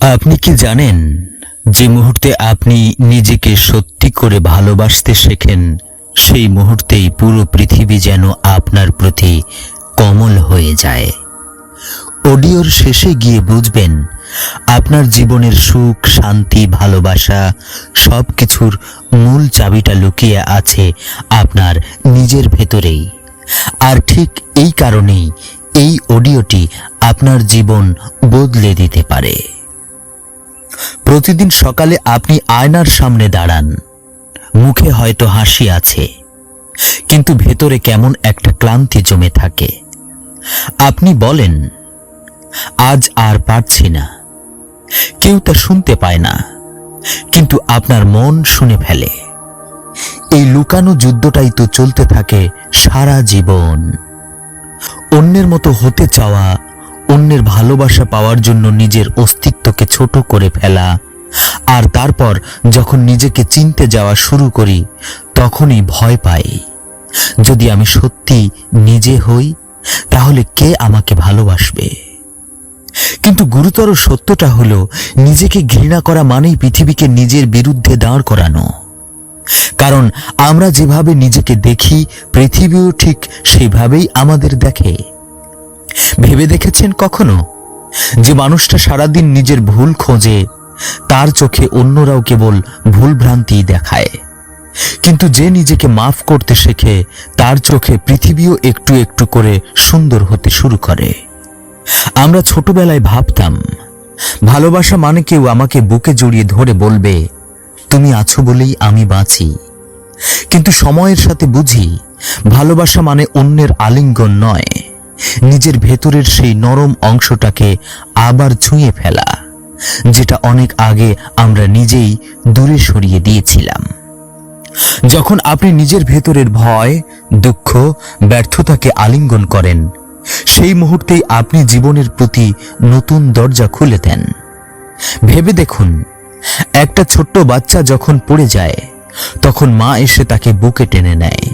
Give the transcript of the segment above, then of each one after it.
আপনি কি জানেন, যে মুহূর্তে আপনি নিজেকে সত্যি করে ভালোবাসতে শেখেন, সেই মুহূর্তেই পুরো পৃথিবী যেন আপনার প্রতি কমল হয়ে যায়। অডিওর শেষে গিয়ে বুঝবেন, আপনার জীবনের সুখ, শান্তি, ভালোবাসা সব কিছুর মূল চাবিটা লুকিয়ে আছে আপনার নিজের ভেতরেই। আর ঠিক এই কারণেই এই অডিওটি আপনার জীবন বদলে দিতে পারে। প্রতিদিন সকালে আপনি আয়নার সামনে দাঁড়ান। মুখে হয়তো হাসি আছে, কিন্তু ভেতরে কেমন একটা ক্লান্তি জমে থাকে। আপনি বলেন, আজ আর পারছি না। কেউ তা শুনতে পায় না, কিন্তু আপনার মন শুনে ফেলে। এই লুকানো যুদ্ধটাই তো চলতে থাকে সারা জীবন। অন্যের মতো হতে চাওয়া অন্যের ভালোবাসা পাওয়ার জন্য নিজের অস্তিত্বকে ছোট করে ফেলা। আর তারপর যখন নিজেকে চিনতে যাওয়া শুরু করি, তখনই ভয় পাই। যদি আমি সত্যি নিজে হই, তাহলে কে আমাকে ভালোবাসবে? কিন্তু গুরুতর সত্যটা হলো, নিজেকে ঘৃণা করা মানেই পৃথিবীকে নিজের বিরুদ্ধে দাঁড় করানো। কারণ আমরা যেভাবে নিজেকে দেখি, পৃথিবীও ঠিক সেভাবেই আমাদের দেখে। ভেবে দেখেছেন কখনো? যে মানুষটা সারাদিন নিজের ভুল খোঁজে, তার চোখে অন্যরাও কেবল ভুল ভ্রান্তি দেখায়। কিন্তু যে নিজেকে মাফ করতে শেখে, তার চোখে পৃথিবীও একটু একটু করে সুন্দর হতে শুরু করে। আমরা ছোটবেলায় ভাবতাম, ভালোবাসা মানে কেউ আমাকে বুকে জড়িয়ে ধরে বলবে, তুমি আছো বলেই আমি বাঁচি। কিন্তু সময়ের সাথে বুঝি, ভালোবাসা মানে অন্যের আলিঙ্গন নয়। নিজের ভেতরের সেই নরম অংশটাকে আবার ছুঁয়ে ফেলা, যেটা অনেক আগে আমরা নিজেই দূরে সরিয়ে দিয়েছিলাম। যখন আপনি নিজের ভেতরের ভয়, দুঃখ, ব্যর্থতাকে আলিঙ্গন করেন, সেই মুহূর্তেই আপনি জীবনের প্রতি নতুন দরজা খুলে দেন। ভেবে দেখুন, একটা ছোট্ট বাচ্চা যখন পড়ে যায়, তখন মা এসে তাকে বুকে টেনে নেয়।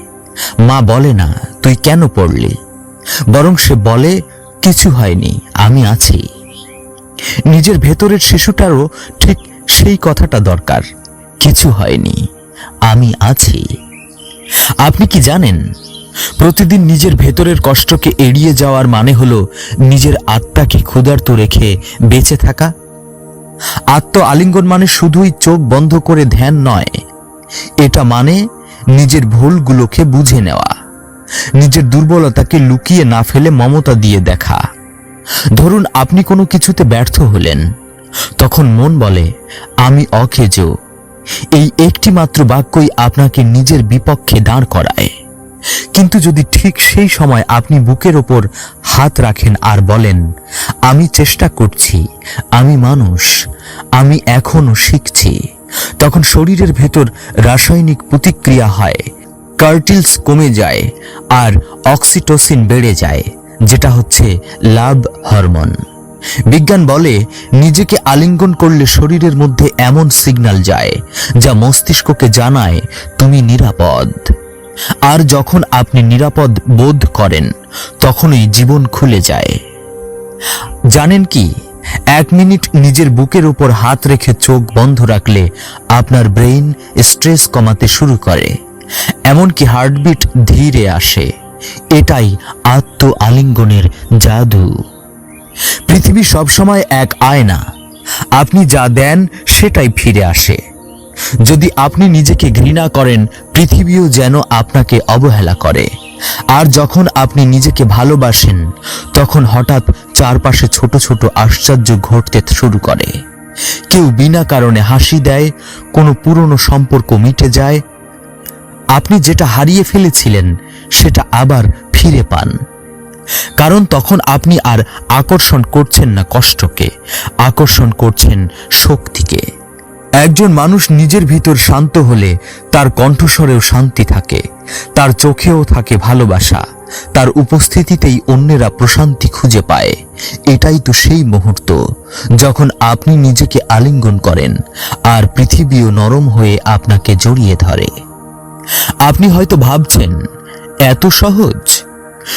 মা বলে, না, তুই কেন পড়লি? বরং সে বলে, কিছু হয়নি, আমি আছি। নিজের ভেতরের শিশুটারও ঠিক সেই কথাটা দরকার, কিছু হয়নি, আমি আছি। আপনি কি জানেন, প্রতিদিন নিজের ভেতরের কষ্টকে এড়িয়ে যাওয়ার মানে হলো নিজের আত্মাকে ক্ষুধার্ত রেখে বেঁচে থাকা? আত্ম আলিঙ্গন মানে শুধুই চোখ বন্ধ করে ধ্যান নয়, এটা মানে নিজের ভুলগুলোকে বুঝে নেওয়া। নিজের দুর্বলতাকে লুকিয়ে না ফেলে মমতা দিয়ে দেখা। ধরুন আপনি কোনো কিছুতে ব্যর্থ হলেন। তখন মন বলে, আমি অকেজ। এই একটি মাত্র বাক্যই আপনাকে নিজের বিপক্ষে দাঁড় করায়। কিন্তু যদি ঠিক সেই সময় আপনি বুকের ওপর হাত রাখেন আর বলেন, আমি চেষ্টা করছি, আমি মানুষ, আমি এখনও শিখছি, তখন শরীরের ভেতর রাসায়নিক প্রতিক্রিয়া হয়। কার্টিলস কমে যায় আর অক্সিটোসিন বেড়ে যায়, যেটা হচ্ছে লাভ হরমোন। বিজ্ঞান বলে নিজেকে আলিঙ্গন করলে শরীরের মধ্যে এমন সিগন্যাল যায়, যা মস্তিষ্ককে জানায় তুমি নিরাপদ। আর যখন আপনি নিরাপদ বোধ করেন, তখনই জীবন খুলে যায়। জানেন কি, এক মিনিট নিজের বুকের উপর হাত রেখে চোখ বন্ধ রাখলে আপনার ব্রেইন স্ট্রেস কমাতে শুরু করে। এমনকি হার্টবিট ধীরে আসে। এটাই আত্ম আলিঙ্গনের জাদু। পৃথিবী সবসময় এক আয়না। আপনি যা দেন সেটাই ফিরে আসে। যদি আপনি নিজেকে ঘৃণা করেন, পৃথিবীও যেন আপনাকে অবহেলা করে। আর যখন আপনি নিজেকে ভালোবাসেন, তখন হঠাৎ চারপাশে ছোট ছোট আশ্চর্য ঘটতে শুরু করে। কেউ বিনা কারণে হাসি দেয়, কোনো পুরনো সম্পর্ক মিটে যায় আপনি যেটা হারিয়ে ফেলেছিলেন, সেটা আবার ফিরে পান। কারণ তখন আপনি আর আকর্ষণ করছেন না কষ্টকে, আকর্ষণ করছেন শক্তিকে। একজন মানুষ নিজের ভিতর শান্ত হলে তার কণ্ঠস্বরেও শান্তি থাকে, তার চোখেও থাকে ভালোবাসা, তার উপস্থিতিতেই অন্যেরা প্রশান্তি খুঁজে পায়। এটাই তো সেই মুহূর্ত, যখন আপনি নিজেকে আলিঙ্গন করেন আর পৃথিবীও নরম হয়ে আপনাকে জড়িয়ে ধরে। আপনি হয়তো ভাবছেন, এত সহজ?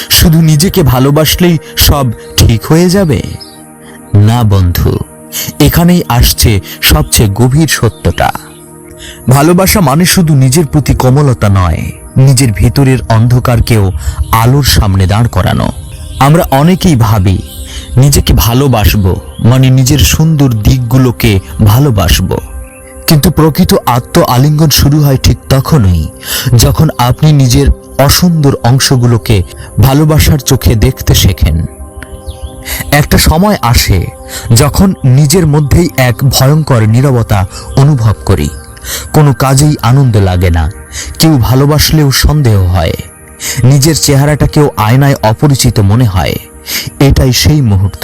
শুধু নিজেকে ভালোবাসলেই সব ঠিক হয়ে যাবে? না বন্ধু, এখানেই আসছে সবচেয়ে গভীর সত্যটা। ভালোবাসা মানে শুধু নিজের প্রতি কোমলতা নয়, নিজের ভিতরের অন্ধকারকেও আলোর সামনে দাঁড় করানো। আমরা অনেকেই ভাবি, নিজেকে ভালোবাসবো মানে নিজের সুন্দর দিকগুলোকে ভালোবাসবো। কিন্তু প্রকৃত আত্ম আলিঙ্গন শুরু হয় ঠিক তখনই, যখন আপনি নিজের অসুন্দর অংশগুলোকে ভালোবাসার চোখে দেখতে শেখেন। একটা সময় আসে যখন নিজের মধ্যেই এক ভয়ঙ্কর নীরবতা অনুভব করি। কোনো কাজেই আনন্দ লাগে না, কেউ ভালোবাসলেও সন্দেহ হয়, নিজের চেহারাটাকেও আয়নায় অপরিচিত মনে হয়। এটাই সেই মুহূর্ত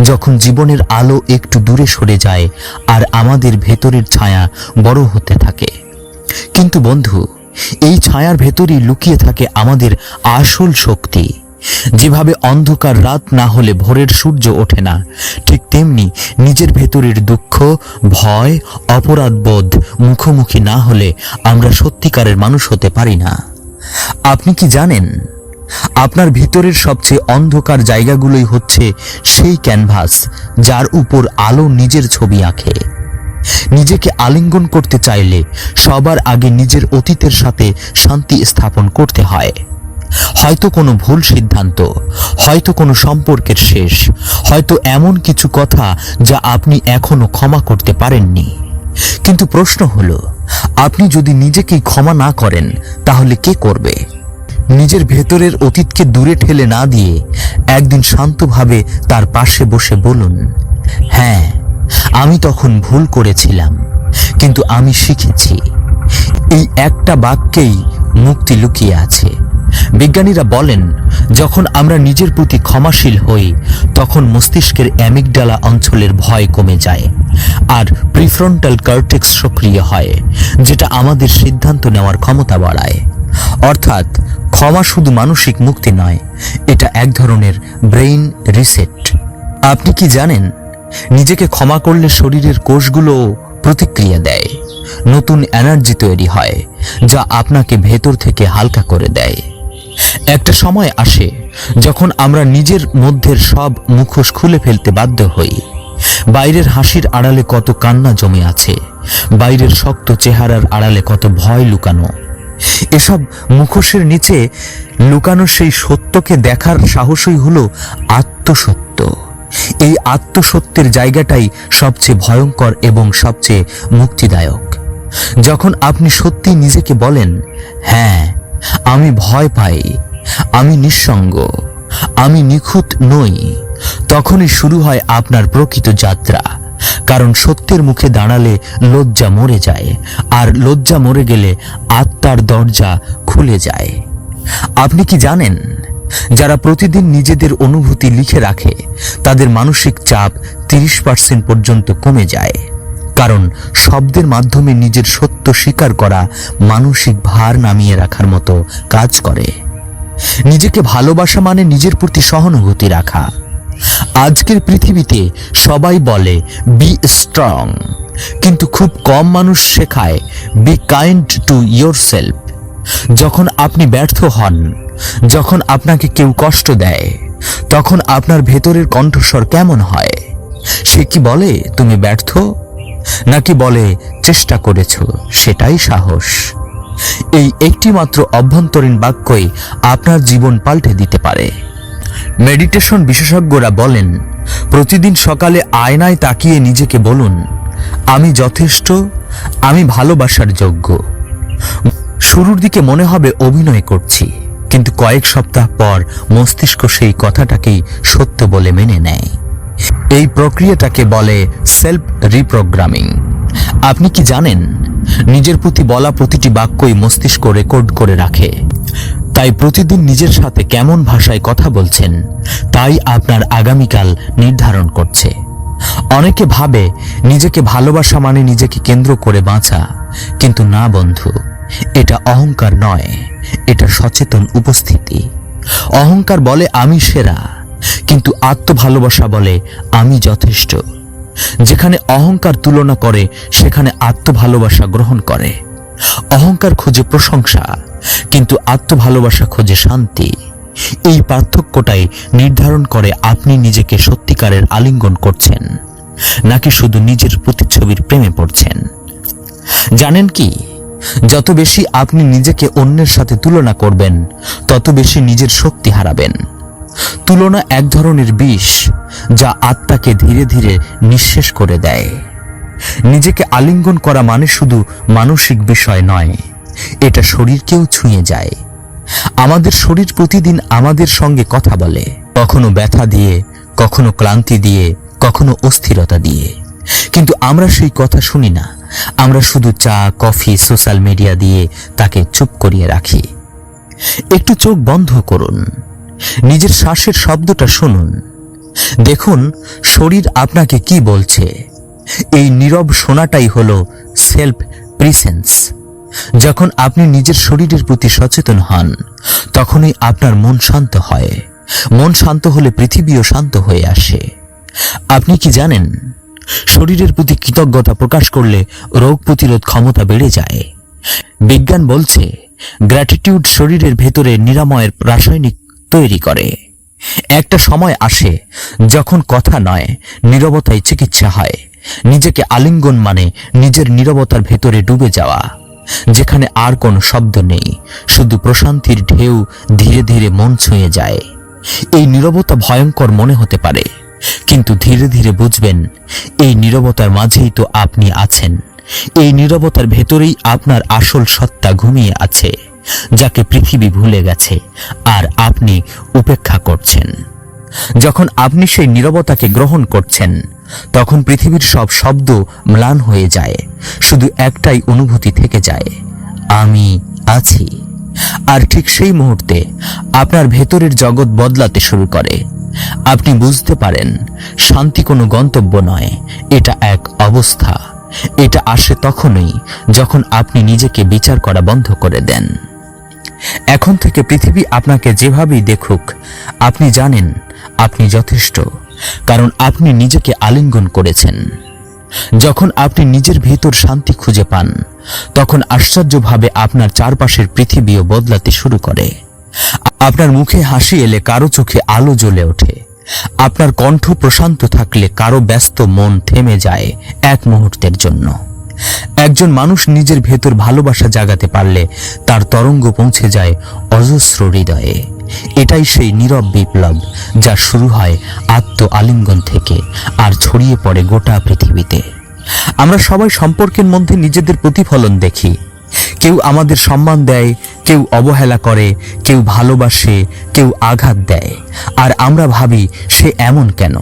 যখন জীবনের আলো একটু দূরে সরে যায় আর আমাদের ভেতরের ছায়া বড় হতে থাকে। কিন্তু বন্ধু, এই ছায়ার ভেতরই লুকিয়ে থাকে আমাদের আসল শক্তি। যেভাবে অন্ধকার রাত না হলে ভোরের সূর্য ওঠে না, ঠিক তেমনি নিজের ভেতরের দুঃখ, ভয় অপরাধবোধ মুখোমুখি না হলে আমরা সত্যিকারের মানুষ হতে পারি না। আপনি কি জানেন? আপনার ভিতরের সবচেয়ে অন্ধকার জায়গাগুলোই হচ্ছে সেই ক্যানভাস, যার উপর আলো নিজের ছবি আঁকে। নিজেকে আলিঙ্গন করতে চাইলে সবার আগে নিজের অতীতের সাথে শান্তি স্থাপন করতে হয়। হয়তো কোনো ভুল সিদ্ধান্ত, হয়তো কোনো সম্পর্কের শেষ, হয়তো এমন কিছু কথা যা আপনি এখনও ক্ষমা করতে পারেননি। কিন্তু প্রশ্ন হলো, আপনি যদি নিজেকেই ক্ষমা না করেন, তাহলে কে করবে? নিজের ভেতরের অতীতকে দূরে ঠেলে না দিয়ে একদিন শান্তভাবে তার পাশে বসে বলুন হ্যাঁ আমি তখন ভুল করেছিলাম, কিন্তু আমি শিখেছি। এই একটা বাক্যেই মুক্তি লুকিয়ে আছে। বিজ্ঞানীরা বলেন, যখন আমরা নিজের প্রতি ক্ষমাশীল হই, তখন মস্তিষ্কের অ্যামিকডালা অঞ্চলের ভয় কমে যায়, আর প্রিফ্রন্টাল কার্টেক্স সক্রিয় হয়, যেটা আমাদের সিদ্ধান্ত নেওয়ার ক্ষমতা বাড়ায়। অর্থাৎ ক্ষমা শুধু মানসিক মুক্তি নয়, এটা এক ধরনের ব্রেইন রিসেট। আপনি কি জানেন? নিজেকে ক্ষমা করলে শরীরের কোষগুলো প্রতিক্রিয়া দেয়, নতুন এনার্জি তৈরি হয়, যা আপনাকে ভেতর থেকে হালকা করে দেয়। একটা সময় আসে যখন আমরা নিজের মধ্যের সব মুখোশ খুলে ফেলতে বাধ্য হই। বাইরের হাসির আড়ালে কত কান্না জমে আছে, বাইরের শক্ত চেহারার আড়ালে কত ভয় লুকানো। এসব মুখোশের নিচে লুকানো সেই সত্যকে দেখার সাহসই হলো আত্মসত্য। এই আত্মসত্যের জায়গাটাই সবচেয়ে ভয়ঙ্কর এবং সবচেয়ে মুক্তিদায়ক। যখন আপনি সত্যি নিজেকে বলেন হ্যাঁ আমি ভয় পাই, আমি নিঃসঙ্গ, আমি নিখুঁত নই, তখনই শুরু হয় আপনার প্রকৃত যাত্রা। কারণ সত্যের মুখে দাঁড়ালে লজ্জা মরে যায়, আর লজ্জা মরে গেলে আত্মার দরজা খুলে যায়। আপনি কি জানেন, যারা প্রতিদিন নিজেদের অনুভূতি লিখে রাখে, তাদের মানসিক চাপ তিরিশ পার্সেন্ট পর্যন্ত কমে যায়। কারণ শব্দের মাধ্যমে নিজের সত্য স্বীকার করা মানসিক ভার নামিয়ে রাখার মতো কাজ করে। নিজেকে ভালোবাসা মানে নিজের প্রতি সহানুভূতি রাখা। আজকের পৃথিবীতে সবাই বলে বি স্ট্রং কিন্তু খুব কম মানুষ শেখায় be kind to yourself যখন আপনি ব্যর্থ হন, যখন আপনাকে কেউ কষ্ট দেয়, তখন আপনার ভেতরের কণ্ঠস্বর কেমন হয়? সে কি বলে, তুমি ব্যর্থ? নাকি বলে, চেষ্টা করেছ, সেটাই সাহস? এই একটি মাত্র অভ্যন্তরীণ বাক্যই আপনার জীবন পাল্টে দিতে পারে। মেডিটেশন বিশেষজ্ঞরা বলেন, প্রতিদিন সকালে আয়নায় তাকিয়ে নিজেকে বলুন, আমি যথেষ্ট, আমি ভালোবাসার যোগ্য। শুরুর দিকে মনে হবে অভিনয় করছি, কিন্তু কয়েক সপ্তাহ পর মস্তিষ্ক সেই কথাটাকেই সত্য বলে মেনে নেয়। এই প্রক্রিয়াটাকে বলে সেলফ রিপ্রোগ্রামিং আপনি কি জানেন, নিজের প্রতি বলা প্রতিটি বাক্যই মস্তিষ্ক রেকর্ড করে রাখে। তাই প্রতিদিন নিজের সাথে কেমন ভাষায় কথা বলছেন, তাই আপনার আগামীকাল নির্ধারণ করছে। অনেকে ভাবে নিজেকে ভালোবাসা মানে নিজেকে কেন্দ্র করে বাঁচা, কিন্তু না বন্ধু, এটা অহংকার নয়, এটা সচেতন উপস্থিতি। অহংকার বলে আমি সেরা, কিন্তু আত্মভালোবাসা বলে আমি যথেষ্ট। যেখানে অহংকার তুলনা করে, সেখানে আত্মভালোবাসা গ্রহণ করে। অহংকার খোঁজে প্রশংসা কিন্তু আত্মভালোবাসা খোঁজে শান্তি। এই পার্থক্যটাই নির্ধারণ করে আপনি নিজেকে সত্যিকারের আলিঙ্গন করছেন, নাকি শুধু নিজের প্রতিচ্ছবির প্রেমে পড়ছেন? জানেন কি, যত বেশি আপনি নিজেকে অন্যের সাথে তুলনা করবেন, তত বেশি নিজের শক্তি হারাবেন। তুলনা এক ধরনের বিষ যা আত্মাকে ধীরে ধীরে নিঃশেষ করে দেয়। নিজেকে আলিঙ্গন করা মানে শুধু মানসিক বিষয় নয় এটা শরীরকেও ছুঁয়ে যায়। আমাদের শরীর প্রতিদিন আমাদের সঙ্গে কথা বলে, কখনো ব্যথা দিয়ে, কখনো ক্লান্তি দিয়ে, কখনো অস্থিরতা দিয়ে। কিন্তু আমরা সেই কথা শুনি না। আমরা শুধু চা, কফি, সোশ্যাল মিডিয়া দিয়ে তাকে চুপ করিয়ে রাখি। একটু চোখ বন্ধ করুন। নিজের শ্বাসের শব্দটা শুনুন। দেখুন, শরীর আপনাকে কি বলছে? এই নীরব শোনাটাই হলো সেলফ প্রিসেন্স যখন আপনি নিজের শরীরের প্রতি সচেতন হন, তখনই আপনার মন শান্ত হয়। মন শান্ত হলে পৃথিবীও শান্ত হয়ে আসে। আপনি কি জানেন, শরীরের প্রতি কৃতজ্ঞতা প্রকাশ করলে রোগ প্রতিরোধ ক্ষমতা বেড়ে যায়। বিজ্ঞান বলছে গ্র্যাটিটিউড শরীরের ভেতরে নিরাময়ের রাসায়নিক তৈরি করে। একটা সময় আসে যখন কথা নয়, নীরবতায় চিকিৎসা হয়। নিজেকে আলিঙ্গন মানে নিজের নীরবতার ভেতরে ডুবে যাওয়া। যেখানে আর কোনো শব্দ নেই, শুধু প্রশান্তির ঢেউ ধীরে ধীরে মন ছুঁয়ে যায়। এই নীরবতা ভয়ঙ্কর মনে হতে পারে, কিন্তু ধীরে ধীরে বুঝবেন, এই নীরবতার মাঝেই তো আপনি আছেন। এই নীরবতার ভেতরেই আপনার আসল সত্তা ঘুমিয়ে আছে, যাকে পৃথিবী ভুলে গেছে আর আপনি উপেক্ষা করছেন। যখন আপনি সেই নীরবতাকে গ্রহণ করছেন তখন পৃথিবীর সব শব্দ ম্লান হয়ে যায়, শুধু একটাই অনুভূতি থেকে যায়, আমি আছি। আর ঠিক সেই মুহূর্তে আপনার ভেতরের জগৎ বদলাতে শুরু করে। আপনি বুঝতে পারেন, শান্তি কোনো গন্তব্য নয়, এটা এক অবস্থা। এটা আসে তখনই যখন আপনি নিজেকে বিচার করা বন্ধ করে দেন। এখন থেকে পৃথিবী আপনাকে যেভাবেই দেখুক, আপনি জানেন আপনি যথেষ্ট। কারণ আপনি নিজেকে আলিঙ্গন করেছেন। যখন আপনি নিজের ভেতর শান্তি খুঁজে পান, তখন আশ্চর্যভাবে আপনার চারপাশের পৃথিবীও বদলাতে শুরু করে। আপনার মুখে হাসি এলে কারও চোখে আলো জ্বলে ওঠে। আপনার কণ্ঠ প্রশান্ত থাকলে কারও ব্যস্ত মন থেমে যায় এক মুহূর্তের জন্য। একজন মানুষ নিজের ভেতর ভালোবাসা জাগাতে পারলে তার তরঙ্গ পৌঁছে যায় অজস্র হৃদয়ে। এটাই সেই নীরব বিপ্লব যা শুরু হয় আত্ম আলিঙ্গন থেকে আর ছড়িয়ে পড়ে গোটা পৃথিবীতে। আমরা সবাই সম্পর্কের মধ্যে নিজেদের প্রতিফলন দেখি। কেউ আমাদের সম্মান দেয়, কেউ অবহেলা করে, কেউ ভালোবাসে, কেউ আঘাত দেয়। আর আমরা ভাবি, সে এমন কেন?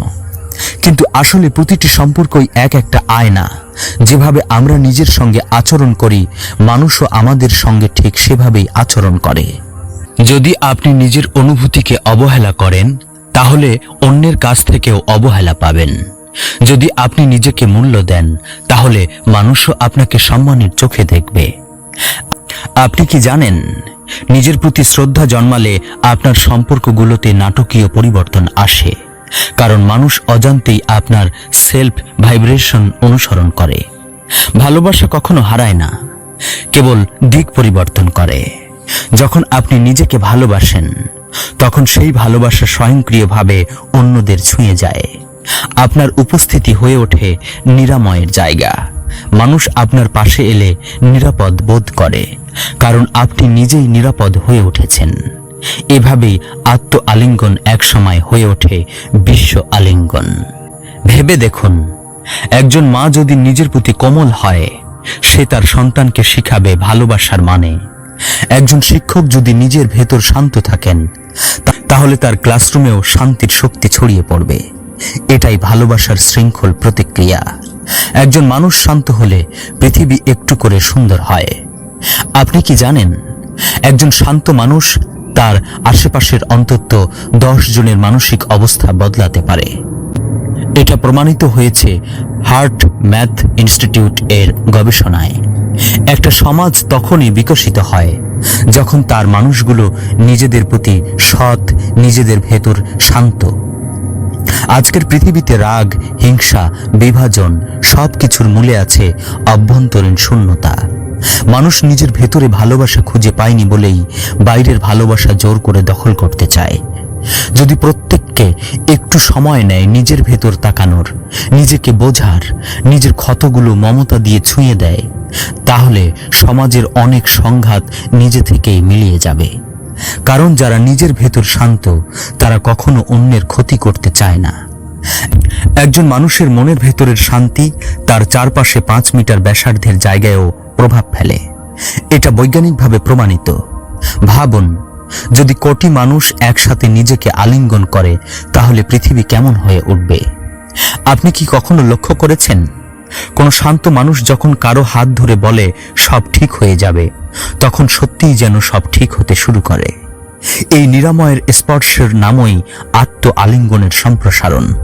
কিন্তু আসলে প্রতিটি সম্পর্কই এক একটা আয়না। যেভাবে আমরা নিজের সঙ্গে আচরণ করি, মানুষও আমাদের সঙ্গে ঠিক সেভাবেই আচরণ করে। যদি আপনি নিজের অনুভূতিকে অবহেলা করেন, তাহলে অন্যের কাছ থেকেও অবহেলা পাবেন। যদি আপনি নিজেকে মূল্য দেন, তাহলে মানুষও আপনাকে সম্মানের চোখে দেখবে। আপনি কি জানেন, নিজের প্রতি শ্রদ্ধা জন্মালে আপনার সম্পর্কগুলোতে নাটকীয় পরিবর্তন আসে, কারণ মানুষ অজান্তেই আপনার সেলফ ভাইব্রেশন অনুসরণ করে। ভালোবাসা কখনো হারায় না, কেবল দিক পরিবর্তন করে। যখন আপনি নিজেকে ভালোবাসেন, তখন সেই ভালোবাসা স্বয়ংক্রিয়ভাবে অন্যদের ছুঁয়ে যায়। আপনার উপস্থিতি হয়ে ওঠে নিরাময়ের জায়গা। মানুষ আপনার পাশে এলে নিরাপদ বোধ করে, কারণ আপনি নিজেই নিরাপদ হয়ে উঠেছেন। এভাবেই আত্ম আলিঙ্গন একসময় হয়ে ওঠে বিশ্ব আলিঙ্গন। ভেবে দেখুন, একজন মা যদি নিজের প্রতি কোমল হয়, সে তার সন্তানকে শিখাবে ভালোবাসার মানে। একজন শিক্ষক যদি নিজের ভেতর শান্ত থাকেন, তাহলে তার ক্লাসরুমেও শান্তির শক্তি ছড়িয়ে পড়বে। এটাই ভালোবাসার শৃঙ্খল প্রতিক্রিয়া। একজন মানুষ শান্ত হলে পৃথিবী একটু করে সুন্দর হয়। আপনি কি জানেন, একজন শান্ত মানুষ তার আশেপাশের অন্তত দশ জনের মানসিক অবস্থা বদলাতে পারে। এটা প্রমাণিত হয়েছে হার্ট ম্যাথ ইনস্টিটিউট এর গবেষণায়। একটা সমাজ তখনই বিকশিত হয়, যখন তার মানুষগুলো নিজেদের প্রতি সৎ, নিজেদের ভেতর শান্ত। আজকের পৃথিবীতে রাগ, হিংসা, বিভাজন সবকিছুর মূলে আছে অভ্যন্তরীণ শূন্যতা। মানুষ নিজের ভেতরে ভালোবাসা খুঁজে পায়নি বলেই বাইরের ভালোবাসা জোর করে দখল করতে চায়। যদি প্রত্যেকটা কে একটু সময় নেয় নিজের ভেতর তাকানোর, নিজেকে বোঝার, নিজের ক্ষতগুলো মমতা দিয়ে ছুঁয়ে দেয়, তাহলে সমাজের অনেক সংঘাত নিজে থেকেই মিলিয়ে যাবে। কারণ যারা নিজের ভেতর শান্ত, তারা কখনো অন্যের ক্ষতি করতে চায় না। একজন মানুষের মনের ভেতরের শান্তি তার চারপাশে পাঁচ মিটার ব্যাসার্ধের জায়গায়ও প্রভাব ফেলে। এটা বৈজ্ঞানিকভাবে প্রমাণিত। ভাবুন যদি কোটি মানুষ একসাথে নিজেকে আলিঙ্গন করে, তাহলে পৃথিবী কেমন হয়ে উঠবে? আপনি কি কখনো লক্ষ্য করেছেন? কোনো শান্ত মানুষ যখন কারও হাত ধরে বলে, সব ঠিক হয়ে যাবে, তখন সত্যিই যেন সব ঠিক হতে শুরু করে। এই নিরাময়ের স্পর্শের নামই আত্ম আলিঙ্গনের সম্প্রসারণ।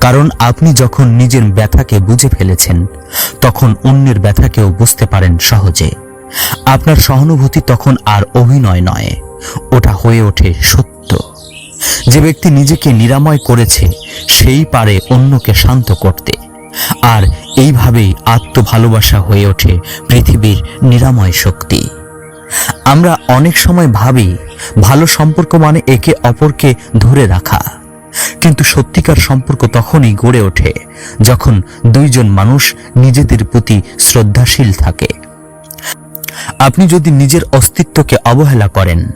কারণ আপনি যখন নিজের ব্যথাকে বুঝে ফেলেছেন, তখন অন্যের ব্যথাকেও বুঝতে পারেন সহজে। আপনার সহানুভূতি তখন আর অভিনয় নয়। ওটা হয়ে ওঠে সত্য। যে ব্যক্তি নিজেকে নিরাময় করেছে, সেই পারে অন্যকে শান্ত করতে। আর এইভাবেই আত্ম ভালোবাসা হয়ে ওঠে পৃথিবীর নিরাময় শক্তি। আমরা অনেক সময় ভাবি, ভালো সম্পর্ক মানে একে অপরকে ধরে রাখা। কিন্তু সত্যিকার সম্পর্ক তখনই গড়ে ওঠে যখন দুইজন মানুষ নিজেদের প্রতি শ্রদ্ধাশীল থাকে। আপনি যদি নিজের অস্তিত্বকে অবহেলা করেন,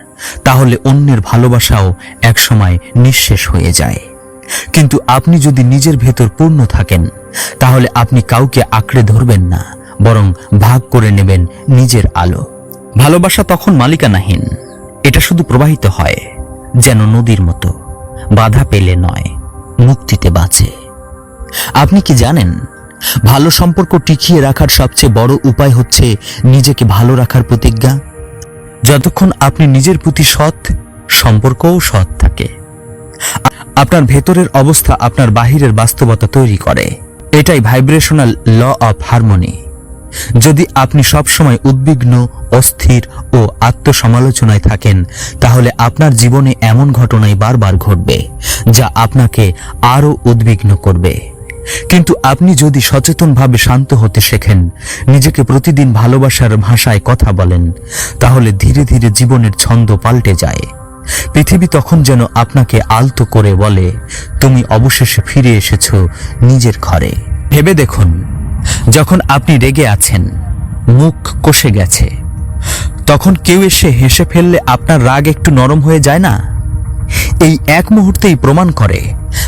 তাহলে অন্যের ভালোবাসাও একসময় নিঃশেষ হয়ে যায়। কিন্তু আপনি যদি নিজের ভেতর পূর্ণ থাকেন, তাহলে আপনি কাউকে আঁকড়ে ধরবেন না, বরং ভাগ করে নেবেন নিজের আলো। ভালোবাসা তখন মালিকানাহীন। এটা শুধু প্রবাহিত হয়, যেন নদীর মতো। বাধা পেলে নয়, মুক্তিতে বাঁচে। আপনি কি জানেন ভালো সম্পর্ক টিকিয়ে রাখার সবচেয়ে বড় উপায় হচ্ছে নিজেকে ভালো রাখার প্রতিজ্ঞা। যতক্ষণ আপনি নিজের প্রতি সৎ, সম্পর্কও সৎ থাকে। আপনার ভেতরের অবস্থা আপনার বাহিরের বাস্তবতা তৈরি করে। এটাই ভাইব্রেশনাল ল অফ হারমোনি। যদি আপনি সবসময় উদ্বিগ্ন, অস্থির ও আত্মসমালোচনায় থাকেন, তাহলে আপনার জীবনে এমন ঘটনাই বারবার ঘটবে, যা আপনাকে আরও উদ্বিগ্ন করবে। কিন্তু আপনি যদি সচেতনভাবে শান্ত হতে শেখেন, নিজেকে প্রতিদিন ভালোবাসার ভাষায় কথা বলেন, তাহলে ধীরে ধীরে জীবনের ছন্দ পাল্টে যায়। পৃথিবী তখন যেন আপনাকে আলতো করে বলে, তুমি অবশেষে ফিরে এসেছ নিজের ঘরে। ভেবে দেখুন, যখন আপনি রেগে আছেন, মুখ কষে গেছে, তখন কেউ এসে হেসে ফেললে আপনার রাগ একটু নরম হয়ে যায় না? এই এক মুহূর্তেই প্রমাণ করে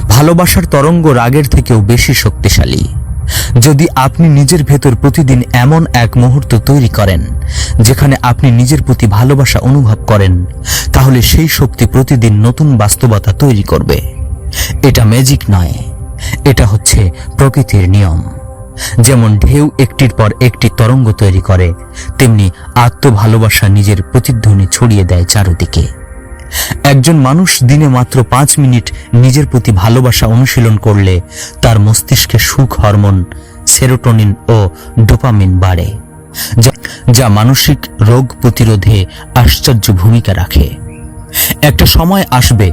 ভালোবাসার তরঙ্গ রাগের থেকেও বেশি শক্তিশালী। যদি আপনি নিজের ভেতর প্রতিদিন এমন এক মুহূর্ত তৈরি করেন, যেখানে আপনি নিজের প্রতি ভালোবাসা অনুভব করেন, তাহলে সেই শক্তি প্রতিদিন নতুন বাস্তবতা তৈরি করবে। এটা ম্যাজিক নয়। এটা হচ্ছে প্রকৃতির নিয়ম। যেমন ঢেউ একটির পর একটি তরঙ্গ তৈরি করে, তেমনি আত্ম ভালোবাসা নিজের প্রতিধ্বনি ছড়িয়ে দেয় চারদিকে। একজন মানুষ দিনে মাত্র পাঁচ মিনিট নিজের প্রতি ভালোবাসা অনুশীলন করলে তার মস্তিষ্কে সুখ হরমোন, সেরোটোনিন ও ডোপামিন বাড়ে, যা- মানসিক রোগ প্রতিরোধে আশ্চর্য ভূমিকা রাখে। একটা সময় আসবে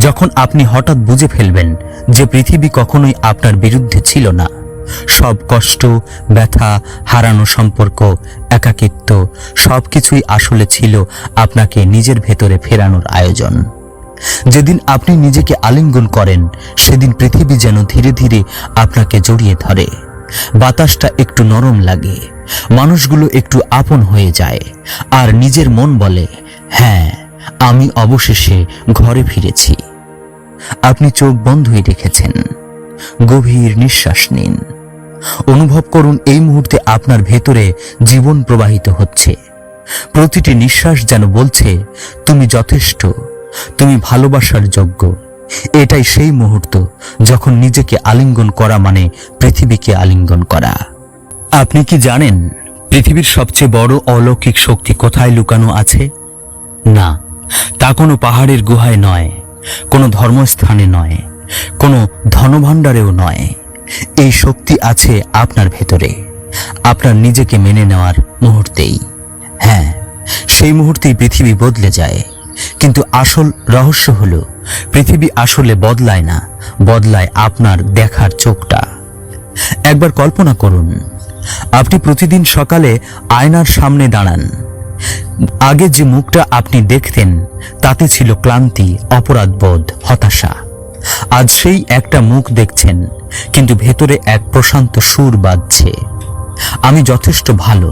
যখন আপনি হঠাৎ বুঝে ফেলবেন যে পৃথিবী কখনোই আপনার বিরুদ্ধে ছিল না। সব কষ্ট, ব্যথা, হারানো সম্পর্ক, একাকিত্ব সবকিছুই আসলে ছিল আপনাকে নিজের ভেতরে ফেরানোর আয়োজন। যেদিন আপনি নিজেকে আলিঙ্গন করেন, সেদিন পৃথিবী যেন ধীরে ধীরে আপনাকে জড়িয়ে ধরে। বাতাসটা একটু নরম লাগে, মানুষগুলো একটু আপন হয়ে যায়, আর নিজের মন বলে হ্যাঁ আমি অবশেষে ঘরে ফিরেছি। আপনি চোখ বন্ধই রেখেছেন। গভীর নিঃশ্বাস নিন। অনুভব করুন এই মুহূর্তে আপনার ভেতরে জীবন প্রবাহিত হচ্ছে। প্রতিটি নিঃশ্বাস যেন বলছে, তুমি যথেষ্ট, তুমি ভালোবাসার যোগ্য। এটাই সেই মুহূর্ত যখন নিজেকে আলিঙ্গন করা মানে পৃথিবীকে আলিঙ্গন করা। আপনি কি জানেন পৃথিবীর সবচেয়ে বড় অলৌকিক শক্তি কোথায় লুকানো আছে? না, তা কোনো পাহাড়ের গুহায় নয়, কোনো ধর্মস্থানে নয়। কোনো ধনভাণ্ডারেও নয়। এই শক্তি আছে আপনার ভেতরে। আপনার নিজেকে মেনে নেওয়ার মুহূর্তেই। হ্যাঁ সেই মুহূর্তেই পৃথিবী বদলে যায়। কিন্তু আসল রহস্য হলো, পৃথিবী আসলে বদলায় না, বদলায় আপনার দেখার চোখটা। একবার কল্পনা করুন, আপনি প্রতিদিন সকালে আয়নার সামনে দাঁড়ান। আগে যে মুখটা আপনি দেখতেন, তাতে ছিল ক্লান্তি, অপরাধবোধ, হতাশা। আজ সেই একটা মুখ দেখছেন, কিন্তু ভেতরে এক প্রশান্ত সুর বাজছে। আমি যথেষ্ট ভালো।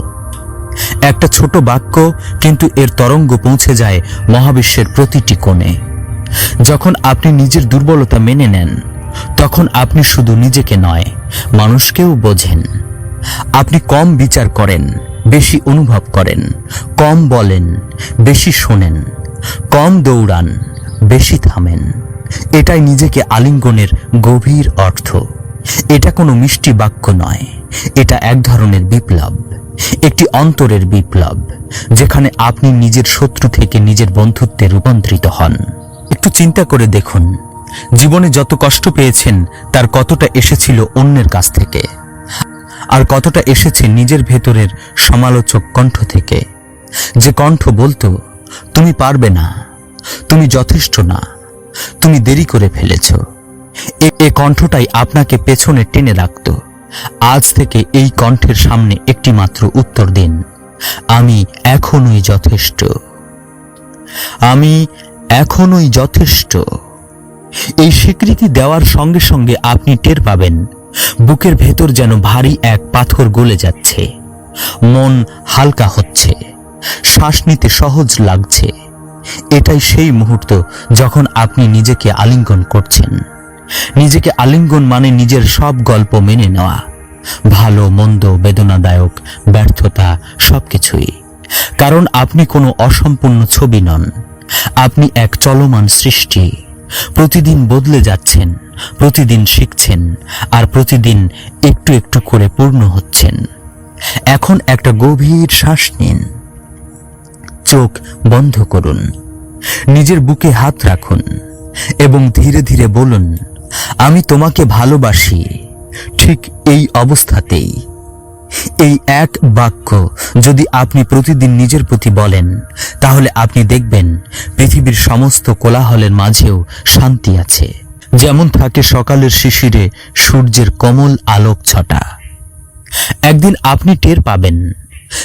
একটা ছোট বাক্য, কিন্তু এর তরঙ্গ পৌঁছে যায় মহাবিশ্বের প্রতিটি কোণে। যখন আপনি নিজের দুর্বলতা মেনে নেন, তখন আপনি শুধু নিজেকে নয়, মানুষকেও বোঝেন। আপনি কম বিচার করেন, বেশি অনুভব করেন, কম বলেন, বেশি শোনেন, কম দৌড়ান, বেশি থামেন। এটাই নিজেকে আলিঙ্গনের গভীর অর্থ। এটা কোনো মিষ্টি বাক্য নয়। এটা এক ধরনের বিপ্লব। একটি অন্তরের বিপ্লব, যেখানে আপনি নিজের শত্রু থেকে নিজের বন্ধুত্বে রূপান্তরিত হন। একটু চিন্তা করে দেখুন, জীবনে যত কষ্ট পেয়েছেন, তার কতটা এসেছিল অন্যের কাছ থেকে। আর কতটা এসেছে নিজের ভেতরের সমালোচক কণ্ঠ থেকে। যে কণ্ঠ বলতো, তুমি পারবে না। তুমি যথেষ্ট না। তুমি দেরি করে ফেলেছ। এ- কণ্ঠটাই আপনাকে পেছনে টেনে রাখত। আজ থেকে এই কণ্ঠের সামনে একটি মাত্র উত্তর দিন। আমি এখনই যথেষ্ট। আমি এখনই যথেষ্ট। এই স্বীকৃতি দেওয়ার সঙ্গে সঙ্গে আপনি টের পাবেন, বুকের ভেতর যেন ভারী এক পাথর গলে যাচ্ছে। মন হালকা হচ্ছে। শ্বাস নিতে সহজ লাগছে। এটাই সেই মুহূর্ত যখন আপনি নিজেকে আলিঙ্গন করছেন। নিজেকে আলিঙ্গন মানে নিজের সব গল্প মেনে নেওয়া। ভালো, মন্দ, বেদনাদায়ক, ব্যর্থতা, সবকিছুই। কারণ আপনি কোনো অসম্পূর্ণ ছবি নন। আপনি এক চলমান সৃষ্টি। প্রতিদিন বদলে যাচ্ছেন, প্রতিদিন শিখছেন, আর প্রতিদিন একটু একটু করে পূর্ণ হচ্ছেন। এখন একটা গভীর শ্বাস নিন। চোখ বন্ধ করুন। নিজের বুকে হাত রাখুন এবং ধীরে ধীরে বলুন, আমি তোমাকে ভালোবাসি। ঠিক এই অবস্থাতেই। এই এক বাক্য যদি আপনি প্রতিদিন নিজের প্রতি বলেন, তাহলে আপনি দেখবেন পৃথিবীর সমস্ত কোলাহলের মাঝেও শান্তি আছে। যেমন থাকে সকালের শিশিরে সূর্যের কোমল আলোক ছটা একদিন আপনি টের পাবেন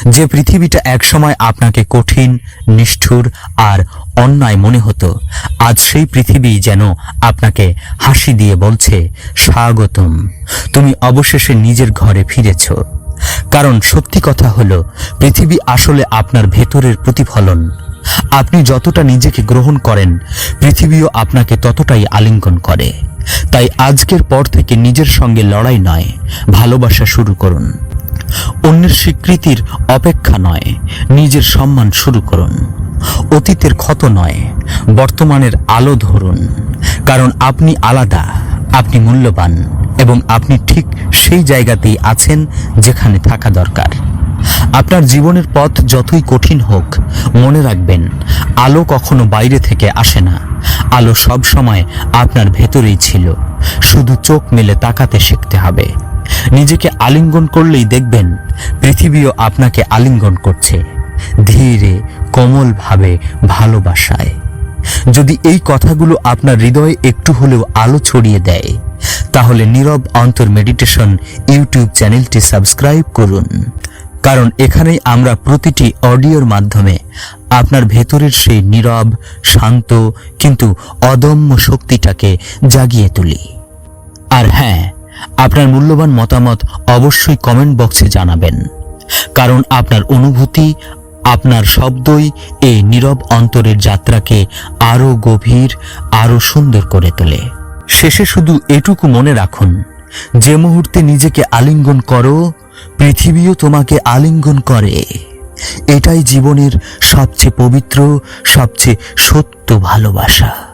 যে পৃথিবীটা একসময় আপনাকে কঠিন, নিষ্ঠুর আর অন্যায় মনে হতো, আজ সেই পৃথিবী যেন আপনাকে হাসি দিয়ে বলছে, স্বাগতম। তুমি অবশেষে নিজের ঘরে ফিরেছ। কারণ সত্যি কথা হলো, পৃথিবী আসলে আপনার ভেতরের প্রতিফলন। আপনি যতটা নিজেকে গ্রহণ করেন, পৃথিবীও আপনাকে ততটাই আলিঙ্গন করে। তাই আজকের পর থেকে নিজের সঙ্গে লড়াই নয়, ভালোবাসা শুরু করুন। অন্যের স্বীকৃতির অপেক্ষা নয়, নিজের সম্মান শুরু করুন। অতীতের ক্ষত নয়, বর্তমানের আলো ধরুন। কারণ আপনি আলাদা, আপনি মূল্যবান এবং আপনি ঠিক সেই জায়গাতেই আছেন যেখানে থাকা দরকার। আপনার জীবনের পথ যতই কঠিন হোক, মনে রাখবেন, আলো কখনো বাইরে থেকে আসে না। আলো সব সময় আপনার ভেতরেই ছিল। শুধু চোখ মেলে তাকাতে শিখতে হবে। নিজেকে আলিঙ্গন করলেই দেখবেন পৃথিবীও আপনাকে আলিঙ্গন করছে। ধীরে, কোমলভাবে ভালোবাসায়। যদি এই কথাগুলো আপনার হৃদয়ে একটু হলেও আলো ছড়িয়ে দেয়, তাহলে নীরব অন্তর মেডিটেশন ইউটিউব চ্যানেলটি সাবস্ক্রাইব করুন। কারণ এখানেই আমরা প্রতিটি অডিওর মাধ্যমে আপনার ভেতরের সেই নীরব, শান্ত, কিন্তু অদম্য শক্তিটাকে জাগিয়ে তুলি। আর হ্যাঁ আপনার মূল্যবান মতামত অবশ্যই কমেন্ট বক্সে জানাবেন। কারণ আপনার অনুভূতি, আপনার শব্দই এই নীরব অন্তরের যাত্রাকে আরও গভীর, আরও সুন্দর করে তোলে। শেষে শুধু এটুকু মনে রাখুন, যে মুহূর্তে নিজেকে আলিঙ্গন করো, পৃথিবীও তোমাকে আলিঙ্গন করে। এটাই জীবনের সবচেয়ে পবিত্র, সবচেয়ে সত্য ভালোবাসা।